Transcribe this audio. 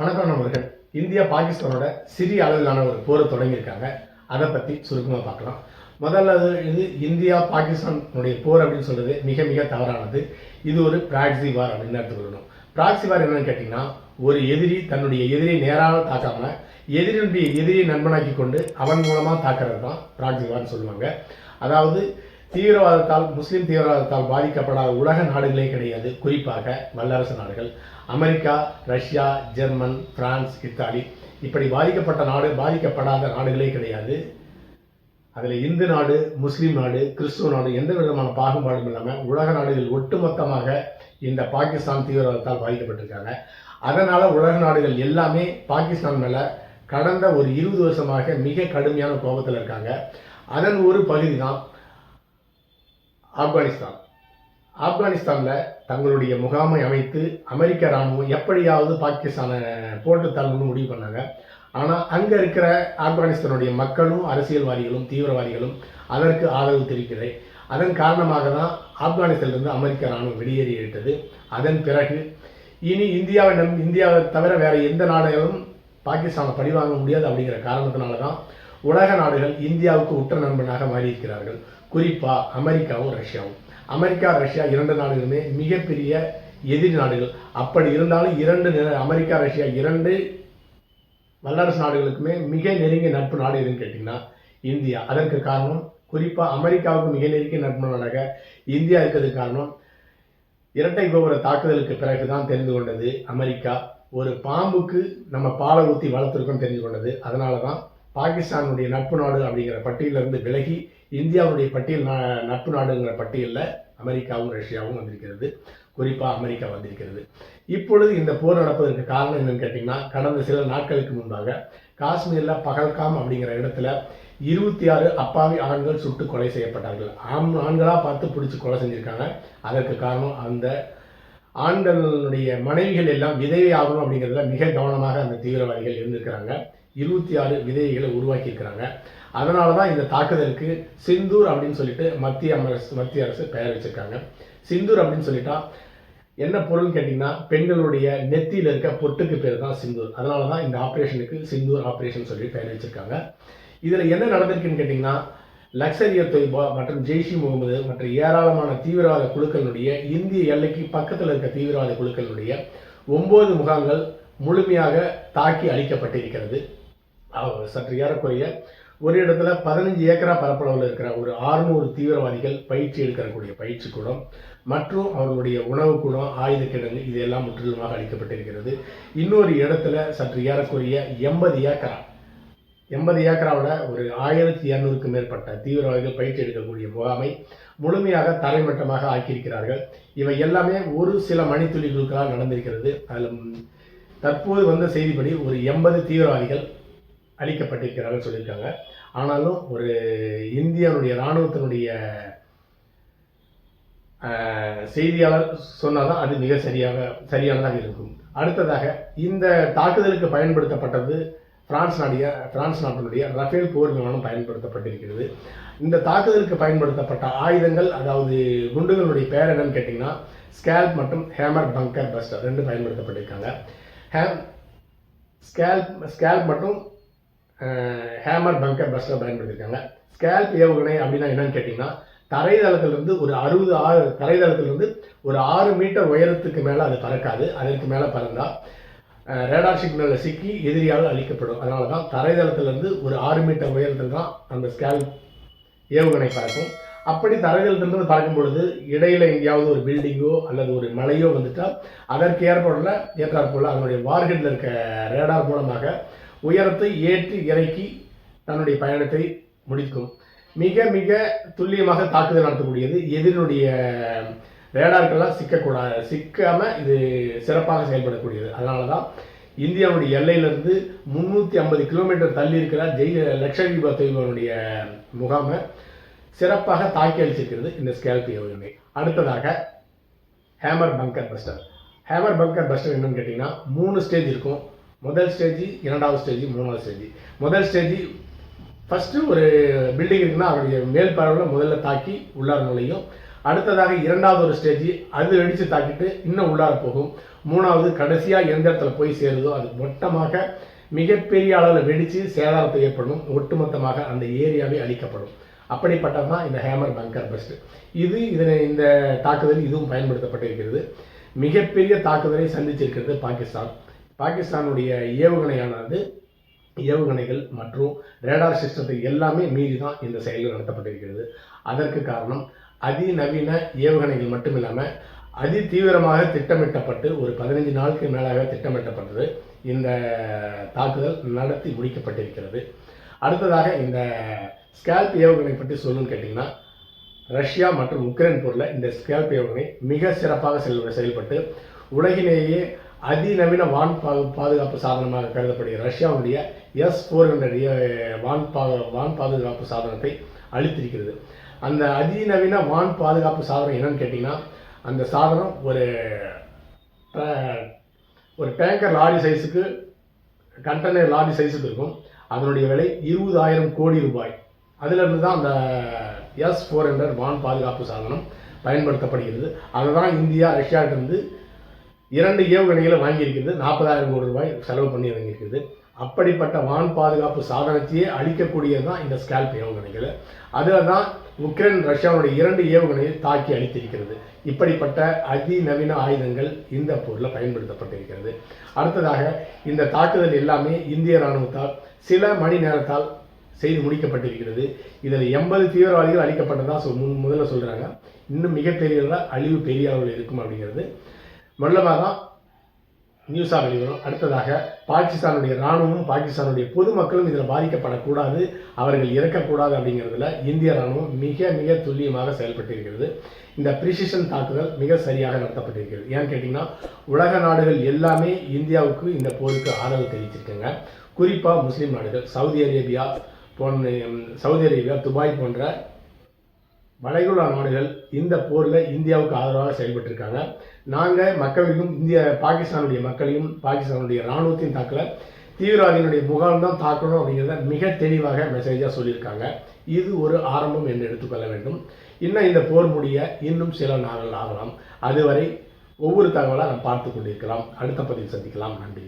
வணக்கம் நண்பர்கள். இந்தியா பாகிஸ்தானோட சிறிய அளவிலான ஒரு போரை தொடங்கியிருக்காங்க. அதை பற்றி சுருக்கமாக பார்க்கலாம். முதல்ல அது இது இந்தியா பாகிஸ்தானுடைய போர் அப்படின்னு சொல்கிறது மிக மிக தவறானது. இது ஒரு பிராக்சி வார் அப்படின்னு எடுத்துக்கணும் பிராக்சி வார் என்னன்னு கேட்டிங்கன்னா ஒரு எதிரி தன்னுடைய எதிரியை நேராக தாக்காமல் எதிரினுடைய எதிரியை நண்பனாக்கி கொண்டு அவன் மூலமாக தாக்குறது தான் பிராக்சி வார்னு சொல்லுவாங்க. அதாவது தீவிரவாதத்தால் முஸ்லீம் தீவிரவாதத்தால் பாதிக்கப்படாத உலக நாடுகளே கிடையாது. குறிப்பாக வல்லரசு நாடுகள். America Russia German France Italy இப்படி பாதிக்கப்பட்ட நாடு பாதிக்கப்படாத நாடுகளே கிடையாது. அதில் இந்து நாடு முஸ்லீம் நாடு கிறிஸ்துவ நாடு எந்த விதமான பாகுபாடும் இல்லாமல் உலக நாடுகள் ஒட்டுமொத்தமாக இந்த பாகிஸ்தான் தீவிரவாதத்தால் பாதிக்கப்பட்டிருக்காங்க. அதனால் உலக நாடுகள் எல்லாமே பாகிஸ்தான் மேலே கடந்த ஒரு இருபது வருஷமாக மிக கடுமையான கோபத்தில் இருக்காங்க. அதன் ஒரு பகுதி தான் ஆப்கானிஸ்தான். ஆப்கானிஸ்தானில் தங்களுடைய முகாமை அமைத்து அமெரிக்க இராணுவம் எப்படியாவது பாகிஸ்தானை போட்டு தள்ளணும்னு முடிவு பண்ணாங்க. ஆனால் அங்கே இருக்கிற ஆப்கானிஸ்தானுடைய மக்களும் அரசியல்வாதிகளும் தீவிரவாதிகளும் அதற்கு ஆதரவு தெரிவிக்கிறது அதன் காரணமாக தான் ஆப்கானிஸ்தானிலிருந்து அமெரிக்க இராணுவம் வெளியேறிவிட்டது அதன் பிறகு இனி இந்தியாவை நம் இந்தியாவை தவிர வேறு எந்த நாடுகளும் பாகிஸ்தானை பழிவாங்க முடியாது அப்படிங்கிற காரணத்தினால தான் உலக நாடுகள் இந்தியாவுக்கு உற்ற நண்பனாக மாறியிருக்கிறார்கள். குறிப்பாக அமெரிக்காவும் ரஷ்யாவும். அமெரிக்கா ரஷ்யா இரண்டு நாடுகளுமே மிகப்பெரிய எதிரி நாடுகள். அப்படி இருந்தாலும் இரண்டு அமெரிக்கா ரஷ்யா இரண்டு வல்லரசு நாடுகளுக்குமே மிக நெருங்கிய நட்பு நாடு எதுன்னு கேட்டிங்கன்னா இந்தியா. அதற்கு காரணம் குறிப்பாக அமெரிக்காவுக்கு மிக நெருங்கிய நட்பு நாடாக இந்தியா இருக்கிறதுக்கு காரணம் இரட்டை கோபுர தாக்குதலுக்கு பிறகு தான் தெரிந்து கொண்டது அமெரிக்கா. ஒரு பாம்புக்கு நம்ம பாலை ஊற்றி வளர்த்துருக்கோம் தெரிந்து கொண்டது. அதனால தான் பாகிஸ்தானுடைய நட்பு நாடு அப்படிங்கிற பட்டியலிருந்து விலகி இந்தியாவுடைய பட்டியல் நட்பு நாடுங்கிற பட்டியலில் அமெரிக்காவும் ரஷ்யாவும் வந்திருக்கிறது. குறிப்பாக அமெரிக்கா வந்திருக்கிறது. இப்பொழுது இந்த போர் நடப்பதற்கு காரணம் என்னன்னு கேட்டிங்கன்னா கடந்த சில நாட்களுக்கு முன்பாக காஷ்மீரில் பகல்காம் அப்படிங்கிற இடத்துல இருபத்தி ஆறு அப்பாவி ஆண்கள் சுட்டு கொலை செய்யப்பட்டார்கள். ஆண் ஆண்களாக பார்த்து பிடிச்சி கொலை செஞ்சிருக்காங்க. அதற்கு காரணம் அந்த ஆண்களுடைய மனைவிகள் எல்லாம் விதவை ஆகணும் அப்படிங்கிறதுல மிக கவனமாக அந்த தீவிரவாதிகள் இருந்திருக்கிறாங்க. இருபத்தி ஆறு விதைகளை உருவாக்கியிருக்கிறாங்க. அதனால தான் இந்த தாக்குதலுக்கு சிந்தூர் அப்படின்னு சொல்லிட்டு மத்திய அரசு மத்திய அரசு பெயர் வச்சுருக்காங்க. சிந்தூர் அப்படின்னு சொல்லிட்டா என்ன பொருள்னு கேட்டிங்கன்னா பெண்களுடைய நெத்தியில் இருக்க பொட்டுக்கு பேர் தான் சிந்தூர். அதனால தான் இந்த ஆப்ரேஷனுக்கு சிந்தூர் ஆப்ரேஷன் சொல்லி பெயர் வச்சுருக்காங்க. இதில் என்ன நடந்திருக்குன்னு கேட்டிங்கன்னா லக்சரிய தொய்பா மற்றும் ஜெய்ஷி முகமது மற்றும் ஏராளமான தீவிரவாத குழுக்களுடைய இந்திய எல்லைக்கு பக்கத்தில் இருக்க தீவிரவாத குழுக்களுடைய ஒன்பது முகாம்கள் முழுமையாக தாக்கி அழிக்கப்பட்டிருக்கிறது. சற்று ஏறக்குறைய ஒரு இடத்துல பதினஞ்சு ஏக்கரா பரப்பளவில் இருக்கிற ஒரு 600 தீவிரவாதிகள் பயிற்சி எடுக்கக்கூடிய பயிற்சி கூடம் மற்றும் அவர்களுடைய உணவு கூடம் ஆயுத கிடங்கு இதெல்லாம் முற்றிலுமாக அளிக்கப்பட்டிருக்கிறது. இன்னொரு இடத்துல சற்று ஏறக்குறைய எண்பது ஏக்கரா எண்பது ஏக்கராவில் ஒரு ஆயிரத்தி இரநூறுக்கும் மேற்பட்ட தீவிரவாதிகள் பயிற்சி எடுக்கக்கூடிய முகாமை முழுமையாக தரைமட்டமாக ஆக்கியிருக்கிறார்கள். இவை எல்லாமே ஒரு சில மணித்துளிகளுக்காக நடந்திருக்கிறது. அதில் தற்போது வந்த செய்திப்படி ஒரு எண்பது தீவிரவாதிகள் அளிக்கப்பட்டிருக்கிறார்கள் சொல்லியிருக்காங்க. ஆனாலும் ஒரு இந்தியாவுடைய இராணுவத்தினுடைய செய்தியாளர் செய்தியாளர் சொன்னாதான் அது மிக சரியாக சரியானதாக இருக்கும். அடுத்ததாக இந்த தாக்குதலுக்கு பயன்படுத்தப்பட்டது பிரான்ஸ் நாடிய பிரான்ஸ் நாட்டினுடைய ரஃபேல் போர் விமானம் பயன்படுத்தப்பட்டிருக்கிறது. இந்த தாக்குதலுக்கு பயன்படுத்தப்பட்ட ஆயுதங்கள் அதாவது குண்டுகளுடைய பேர் என்னன்னு கேட்டிங்கன்னா ஸ்கேல்ப் மற்றும் ஹேமர் பங்கர் பஸ்டர் ரெண்டு பயன்படுத்தப்பட்டிருக்காங்க. ஹேம் ஸ்கேல்ப் ஸ்கேல்ப் மற்றும் ஹேமர் பங்கர் பஸ்டர் பயன்படுத்தியிருக்காங்க ஸ்கேல்ப் ஏவுகணை அப்படின்னா என்னன்னு கேட்டிங்கன்னா தரைதளத்திலிருந்து ஒரு அறுபது ஆறு தரைதளத்திலிருந்து ஒரு ஆறு மீட்டர் உயரத்துக்கு மேலே அது பறக்காது. அதற்கு மேலே பறந்தால் ரேடார் சிக்னலில் சிக்கி எதிரியால் அழிக்கப்படும். அதனால தான் தரைதளத்திலிருந்து ஒரு ஆறு மீட்டர் உயரத்தில் தான் அந்த ஸ்கேல் ஏவுகணை பறக்கும். அப்படி தரைதளத்திலிருந்து பறக்கும் பொழுது இடையில் எங்கேயாவது ஒரு பில்டிங்கோ அல்லது ஒரு மலையோ வந்துட்டால் அதற்கு ஏற்படல ஏற்றாற்போல் அதனுடைய வார்ஹெட்டில் இருக்க ரேடார் மூலமாக உயரத்தை ஏற்றி இறக்கி தன்னுடைய பயணத்தை முடிக்கும். மிக மிக துல்லியமாக தாக்குதல் நடத்தக்கூடியது. எதிரினுடைய ரேடார்கள்லாம் சிக்கக்கூடாது சிக்காம இது சிறப்பாக செயல்படக்கூடியது. அதனால தான் இந்தியாவுடைய எல்லையிலிருந்து முந்நூற்றி ஐம்பது கிலோமீட்டர் தள்ளி இருக்கிற ஜெய் லட்சதீப தொய்வனுடைய முகாமை சிறப்பாக தாக்கி அளிச்சிருக்கிறது இந்த ஸ்கேல்பி ஏவுகணை அடுத்ததாக Hammer bunker buster. Hammer bunker buster என்னன்னு கேட்டிங்கன்னா மூணு ஸ்டேஜ் இருக்கும். முதல் ஸ்டேஜ் இரண்டாவது ஸ்டேஜ் மூணாவது ஸ்டேஜ். முதல் ஸ்டேஜ் ஃபஸ்ட்டு ஒரு பில்டிங் இருக்குன்னா அவருடைய மேல் பரவல முதல்ல தாக்கி உள்ளார் நுழையும். அடுத்ததாக இரண்டாவது ஒரு ஸ்டேஜ் அது வெடித்து தாக்கிட்டு இன்னும் உள்ளார போகும். மூணாவது கடைசியாக எந்த இடத்துல போய் சேருதோ அது மொத்தமாக மிகப்பெரிய அளவில் வெடித்து சேதாரத்தை ஏற்படும். ஒட்டுமொத்தமாக அந்த ஏரியாவே அழிக்கப்படும். அப்படிப்பட்டது தான் இந்த ஹேமர் பங்கர் பஸ்ட். இது இதனை இந்த தாக்குதல் இதுவும் பயன்படுத்தப்பட்டிருக்கிறது. மிகப்பெரிய தாக்குதலை சந்திச்சிருக்கிறது பாகிஸ்தான். பாகிஸ்தானுடைய ஏவுகணையானது ஏவுகணைகள் மற்றும் ரேடார் சிஸ்டத்தை எல்லாமே மீறி தான் இந்த செயல்கள் நடத்தப்பட்டிருக்கிறது. அதற்கு காரணம் அதிநவீன ஏவுகணைகள் மட்டுமில்லாமல் அதி தீவிரமாக திட்டமிட்டப்பட்டு ஒரு பதினைஞ்சு நாளுக்கு மேலாக திட்டமிட்டப்பட்டது. இந்த தாக்குதல் நடத்தி முடிக்கப்பட்டிருக்கிறது. அடுத்ததாக இந்த ஸ்கேல்ப் ஏவுகணை பற்றி சொல்லுன்னு கேட்டிங்கன்னா ரஷ்யா மற்றும் உக்ரைன் போரில் இந்த ஸ்கேல்ப் ஏவுகணை மிக சிறப்பாக செல் செயல்பட்டு உலகிலேயே அதிநவீன வான் பா பாதுகாப்பு சாதனமாக கருதப்படுகிற ரஷ்யாவுடைய எஸ் ஃபோர் ஹண்ட்ரட் வான் பா வான் பாதுகாப்பு சாதனத்தை அளித்திருக்கிறது. அந்த அதிநவீன வான் பாதுகாப்பு சாதனம் என்னன்னு கேட்டிங்கன்னா அந்த சாதனம் ஒரு ஒரு டேங்கர் லாரி சைஸுக்கு கண்டெய்னர் லாரி சைஸுக்கு இருக்கும். அதனுடைய விலை இருபதாயிரம் கோடி ரூபாய். அதிலிருந்து தான் அந்த எஸ் ஃபோர் ஹண்ட்ரட் வான் பாதுகாப்பு சாதனம் பயன்படுத்தப்படுகிறது. அதை தான் இந்தியா ரஷ்யாவிலிருந்து இரண்டு ஏவுகணைகளை வாங்கியிருக்கிறது. நாற்பதாயிரம் கோடி ரூபாய் செலவு பண்ணி வாங்கியிருக்கிறது. அப்படிப்பட்ட வான் பாதுகாப்பு சாதனத்தையே அழிக்கக்கூடியது தான் இந்த ஸ்கேல்ப் ஏவுகணைகள். அதில் தான் உக்ரைன் ரஷ்யாவுடைய இரண்டு ஏவுகணையை தாக்கி அழித்திருக்கிறது. இப்படிப்பட்ட அதிநவீன ஆயுதங்கள் இந்த போரில் பயன்படுத்தப்பட்டிருக்கிறது. அடுத்ததாக இந்த தாக்குதல் எல்லாமே இந்திய இராணுவத்தால் சில மணி நேரத்தால் செய்து முடிக்கப்பட்டிருக்கிறது. இதில் எண்பது தீவிரவாதிகள் அழிக்கப்பட்டதாக சொல் முன் முதல்ல சொல்கிறாங்க இன்னும் மிகப்பெரியதாக அழிவு பெரிய அளவில் இருக்கும் அப்படிங்கிறது. முதலமாக தான் நியூஸாக வெளிவரும் அடுத்ததாக பாகிஸ்தானுடைய இராணுவமும் பாகிஸ்தானுடைய பொதுமக்களும் இதில் பாதிக்கப்படக்கூடாது அவர்கள் இறக்கக்கூடாது அப்படிங்கிறதுல இந்திய இராணுவம் மிக மிக துல்லியமாக செயல்பட்டிருக்கிறது. இந்த பிரிசிஷன் தாக்குதல் மிக சரியாக நடத்தப்பட்டிருக்கிறது. ஏன்னு கேட்டிங்கன்னா உலக நாடுகள் எல்லாமே இந்தியாவுக்கு இந்த போருக்கு ஆதரவு தெரிவிச்சிருக்காங்க. குறிப்பாக முஸ்லீம் நாடுகள் சவுதி அரேபியா போன்ற சவுதி அரேபியா துபாய் போன்ற வளைகுடா நாடுகள் இந்த போரில் இந்தியாவுக்கு ஆதரவாக செயல்பட்டிருக்காங்க. நாங்கள் மக்களையும் இந்திய பாகிஸ்தானுடைய மக்களையும் பாகிஸ்தானுடைய இராணுவத்தையும் தாக்கல. தீவிரவாதிகளுடைய முகாம் தான் தாக்கணும் அப்படிங்கிறத மிக தெளிவாக மெசேஜாக சொல்லியிருக்காங்க. இது ஒரு ஆரம்பம் என்று எடுத்துக்கொள்ள வேண்டும். இன்னும் இந்த போர் முடிய இன்னும் சில நாட்கள் ஆகலாம். அதுவரை ஒவ்வொரு தகவலாக நாம் பார்த்து கொண்டிருக்கலாம். அடுத்த பதிவில் சந்திக்கலாம். நன்றி.